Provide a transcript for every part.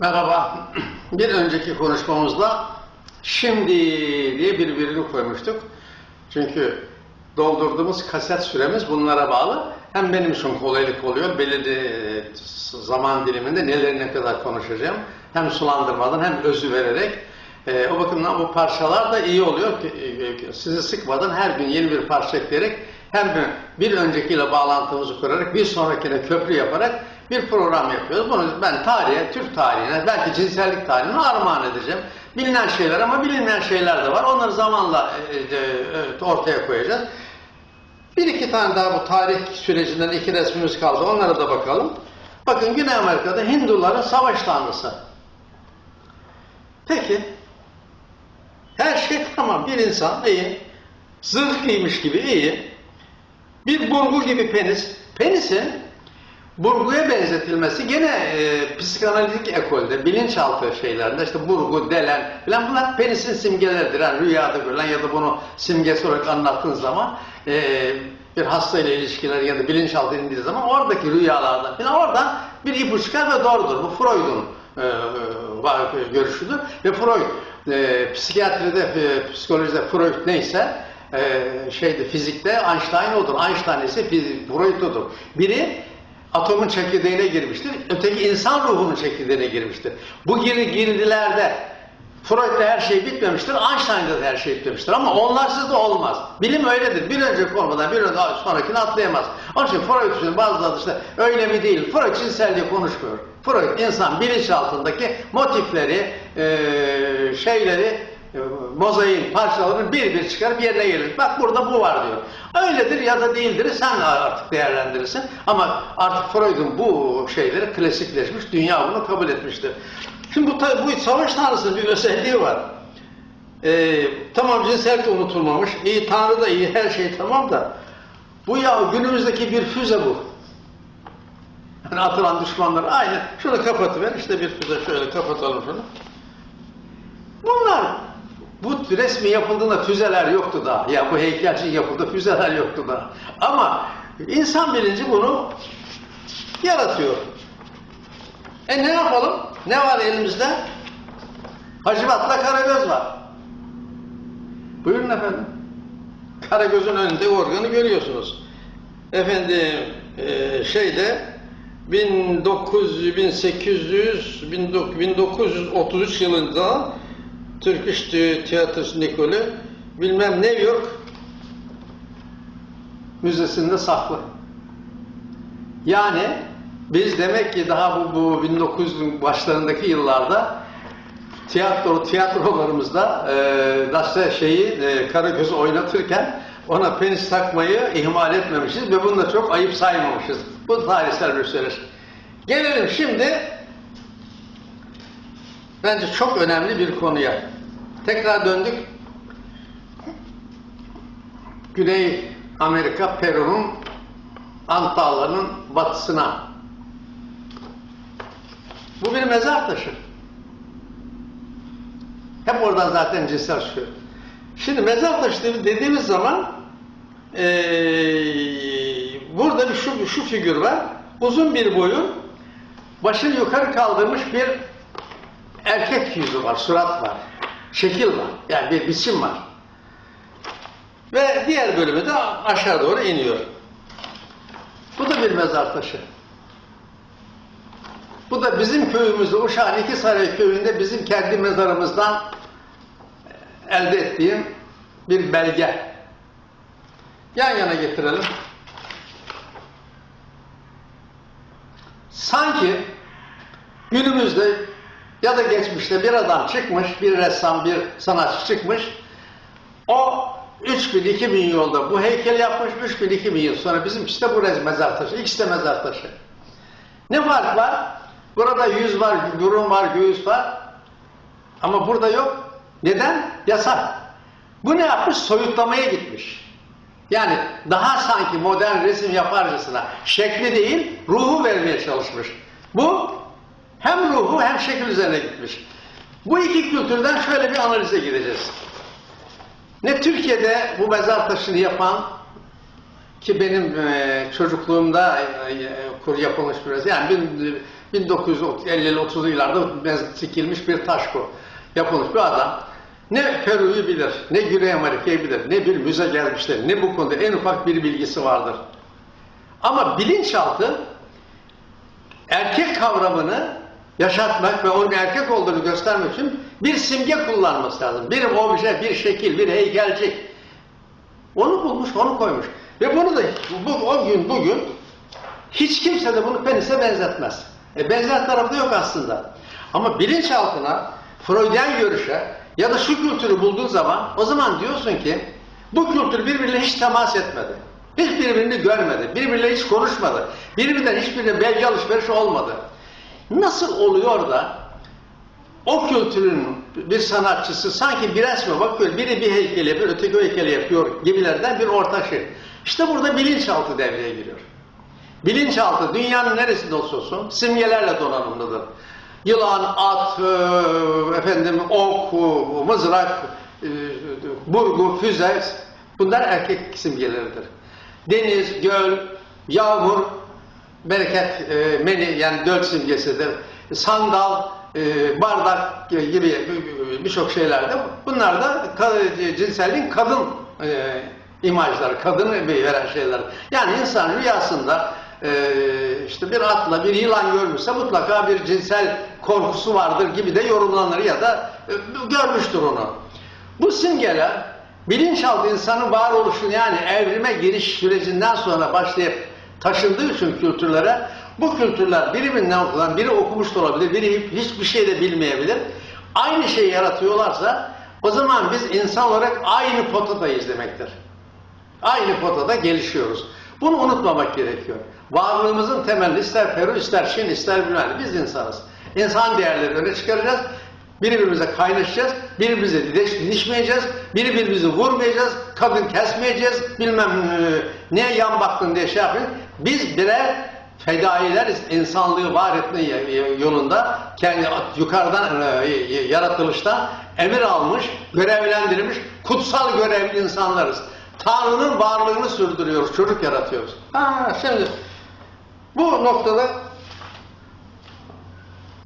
Merhaba. Bir önceki konuşmamızda şimdi diye birbirini koymuştuk. Çünkü doldurduğumuz kaset süremiz bunlara bağlı. Hem benim için kolaylık oluyor, belirli e, zaman diliminde neleri ne kadar konuşacağım. Hem sulandırmadan hem özü vererek. E, o bakımdan bu parçalar da iyi oluyor ki e, sizi sıkmadan her gün yeni bir parça ekleyerek hem bir öncekiyle bağlantımızı kurarak bir sonrakine köprü yaparak bir program yapıyoruz. Bunu ben tarihe, Türk tarihine, belki cinsellik tarihine armağan edeceğim. Bilinen şeyler ama bilinmeyen şeyler de var. Onları zamanla e, e, ortaya koyacağız. Bir iki tane daha bu tarih sürecinden iki resmimiz kaldı. Onlara da bakalım. Bakın Güney Amerika'da Hinduların savaş tanrısı. Peki. Her şey tamam. Bir insan iyi. Zırh giymiş gibi iyi. Bir burgu gibi penis. Penisin burguya benzetilmesi gene e, psikanalitik ekolde, bilinçaltı şeylerinde işte burgu, delen falan bunlar penisin simgeleridir. Yani rüyada görülen ya da bunu simgesi olarak anlattığın zaman e, bir hastayla ilişkiler ya da bilinçaltı indiği zaman oradaki rüyalardan falan oradan bir ipucu çıkar ve doğrudur. Bu Freud'un e, var- görüşüdür. Ve Freud e, psikiyatride, e, psikolojide Freud neyse e, şeyde fizikte Einstein odur. Einstein ise Freud odur. Biri atomun çekirdeğine girmiştir. Öteki insan ruhunun çekirdeğine girmiştir. Bu giri girdilerde Freud'da her şey bitmemiştir. Einstein'da da her şey bitmemiştir. Ama onlarsız da olmaz. Bilim öyledir. Bir önceki olmadan bir önce sonrakini atlayamaz. Onun için Freud için bazıları işte öyle mi değil. Freud cinselliği konuşmuyor. Freud insan bilinçaltındaki motifleri, eee, şeyleri, e, mozaiğin parçalarını bir bir çıkarıp yerine gelir. Bak burada bu var diyor. Öyledir ya da değildir sen artık değerlendirirsin. Ama artık Freud'un bu şeyleri klasikleşmiş, dünya bunu kabul etmiştir. Şimdi bu, bu savaş tanrısının bir özelliği var. Ee, tamam cinsellik unutulmamış, iyi tanrı da iyi, her şey tamam da bu ya günümüzdeki bir füze bu. Yani atılan düşmanlar aynı. Şunu kapatıver, işte bir füze şöyle kapatalım şunu. Bunlar bu resmi yapıldığında füzeler yoktu da. Ya bu heykelci yapıldı füzeler yoktu da. Ama insan bilinci bunu yaratıyor. E ne yapalım? Ne var elimizde? Hacivat'la Karagöz var. Buyurun efendim. Karagöz'ün önünde organı görüyorsunuz. Efendim e, şeyde 1900 1800 1933 yılında Turkish Tiyatrosu Nikolü bilmem New York Müzesi'nde saklı. Yani biz demek ki daha bu, bu 1900'ün başlarındaki yıllarda tiyatro tiyatrolarımızda e, Dasya şeyi e, Karagöz'ü oynatırken ona penis takmayı ihmal etmemişiz ve bunu da çok ayıp saymamışız. Bu tarihsel bir süreç. Gelelim şimdi bence çok önemli bir konuya. Tekrar döndük. Güney Amerika, Peru'nun Ant Dağları'nın batısına. Bu bir mezar taşı. Hep oradan zaten cinsel çıkıyor. Şimdi mezar taşı dedi- dediğimiz zaman eee, burada bir şu, şu figür var. Uzun bir boyun, başını yukarı kaldırmış bir erkek yüzü var, surat var, şekil var, yani bir biçim var. Ve diğer bölümü de aşağı doğru iniyor. Bu da bir mezar taşı. Bu da bizim köyümüzde, Uşak'ın İkisaray köyünde bizim kendi mezarımızdan elde ettiğim bir belge. Yan yana getirelim. Sanki günümüzde ya da geçmişte bir adam çıkmış, bir ressam, bir sanatçı çıkmış. O 3000-2000 yılda bu heykel yapmış, 3000-2000 yıl sonra bizim işte bu mezar taşı, ikisi de mezar taşı. Ne fark var? Burada yüz var, burun var, göğüs var. Ama burada yok. Neden? Yasak. Bu ne yapmış? Soyutlamaya gitmiş. Yani daha sanki modern resim yaparcasına şekli değil, ruhu vermeye çalışmış. Bu hem ruhu hem şekil üzerine gitmiş. Bu iki kültürden şöyle bir analize gideceğiz. Ne Türkiye'de bu mezar taşını yapan ki benim e, çocukluğumda e, e, kur yapılmış biraz yani bir, 1950'li 30'lu yıllarda sikilmiş bir taş bu. Yapılmış bir adam. Ne Peru'yu bilir, ne Güney Amerika'yı bilir, ne bir müze gelmiştir, ne bu konuda en ufak bir bilgisi vardır. Ama bilinçaltı erkek kavramını yaşatmak ve onun erkek olduğunu göstermek için bir simge kullanması lazım. Bir obje, bir şekil, bir heykelcik. Onu bulmuş, onu koymuş. Ve bunu da bu, o gün bugün hiç kimse de bunu penise benzetmez. E, benzer tarafı da yok aslında. Ama bilinçaltına, Freudian görüşe ya da şu kültürü bulduğun zaman o zaman diyorsun ki bu kültür birbiriyle hiç temas etmedi. Hiç birbirini görmedi. Birbiriyle hiç konuşmadı. Birbirinden hiçbirine belge alışverişi olmadı. Nasıl oluyor da o kültürün bir sanatçısı sanki bir resme bakıyor, biri bir heykeli yapıyor, öteki heykeli yapıyor gibilerden bir ortak şey. İşte burada bilinçaltı devreye giriyor. Bilinçaltı dünyanın neresinde olsa olsun simgelerle donanımlıdır. Yılan, at, e, efendim ok, mızrak, e, burgu, füze bunlar erkek simgeleridir. Deniz, göl, yağmur, bereket, e, meni yani döl simgesidir. Sandal, e, bardak gibi e, birçok şeylerde bunlar da ka- cinselliğin kadın e, imajları, kadını veren şeyler. Yani insan rüyasında e, işte bir atla bir yılan görmüşse mutlaka bir cinsel korkusu vardır gibi de yorumlanır ya da e, görmüştür onu. Bu simgeler bilinçaltı insanın varoluşunu yani evrime giriş sürecinden sonra başlayıp taşındığı için kültürlere bu kültürler birbirinden okulan, biri okumuş da olabilir, biri hiçbir şey de bilmeyebilir. Aynı şeyi yaratıyorlarsa o zaman biz insan olarak aynı potadayız demektir. Aynı potada gelişiyoruz. Bunu unutmamak gerekiyor. Varlığımızın temeli ister Peru, ister Çin, ister bilmem biz insanız. İnsan değerleri öne çıkaracağız. Birbirimize kaynaşacağız, birbirimize didiş, didişmeyeceğiz, birbirimizi vurmayacağız, kadın kesmeyeceğiz, bilmem e, neye yan baktın diye şey yapın. Biz birer fedaileriz insanlığı var etme yolunda kendi yukarıdan e, yaratılışta emir almış, görevlendirilmiş, kutsal görevli insanlarız. Tanrı'nın varlığını sürdürüyoruz, çocuk yaratıyoruz. Ha, şimdi bu noktada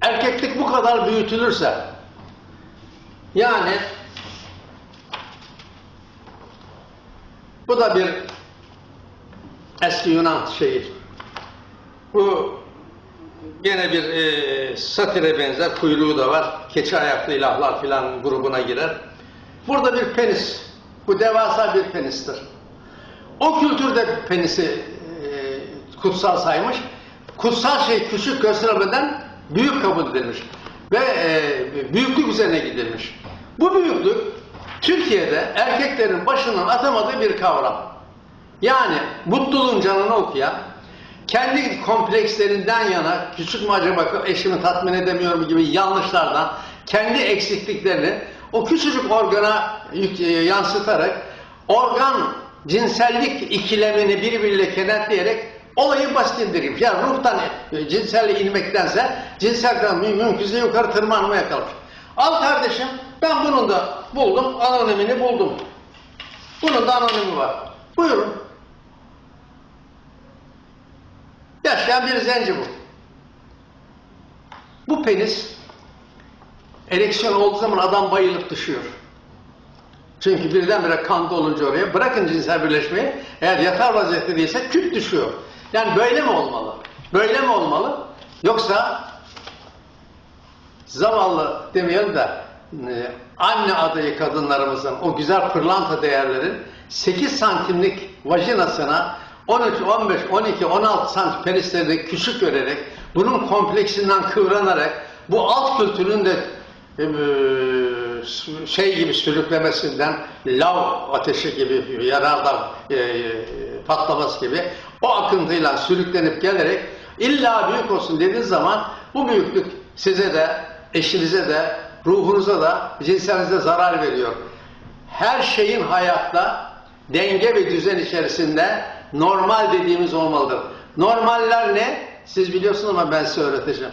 erkeklik bu kadar büyütülürse yani bu da bir eski Yunan şeyi. Bu gene bir e, satire benzer kuyruğu da var. Keçi ayaklı ilahlar filan grubuna girer. Burada bir penis. Bu devasa bir penistir. O kültürde penisi e, kutsal saymış. Kutsal şey küçük göstermeden büyük kabul edilmiş. Ve e, büyüklük üzerine gidilmiş. Bu büyüklük Türkiye'de erkeklerin başından atamadığı bir kavram. Yani mutluluğun canını okuyan, kendi komplekslerinden yana küçük mü acaba eşimi tatmin edemiyorum gibi yanlışlardan kendi eksikliklerini o küçücük organa e, yansıtarak organ cinsellik ikilemini birbiriyle kenetleyerek olayı basit indireyim. Yani ruhtan e, cinselliğe inmektense cinsellikten mü- mümkünse yukarı tırmanmaya kalmış. Al kardeşim ben bunun da buldum, anonimini buldum. Bunun da anonimi var. Buyurun. Yaşayan bir zenci bu. Bu penis ereksiyon olduğu zaman adam bayılıp düşüyor. Çünkü birdenbire kan olunca oraya bırakın cinsel birleşmeyi eğer yatar vaziyette değilse küt düşüyor. Yani böyle mi olmalı? Böyle mi olmalı? Yoksa zavallı demeyelim de e, anne adayı kadınlarımızın o güzel pırlanta değerlerin 8 santimlik vajinasına 13, 15, 12, 16 santim penislerini küçük görerek bunun kompleksinden kıvranarak bu alt kültürün de e, şey gibi sürüklemesinden lav ateşi gibi yanardağ e, patlaması gibi o akıntıyla sürüklenip gelerek illa büyük olsun dediğiniz zaman bu büyüklük size de eşinize de ruhunuza da cinselinize zarar veriyor. Her şeyin hayatta denge ve düzen içerisinde normal dediğimiz olmalıdır. Normaller ne? Siz biliyorsunuz ama ben size öğreteceğim.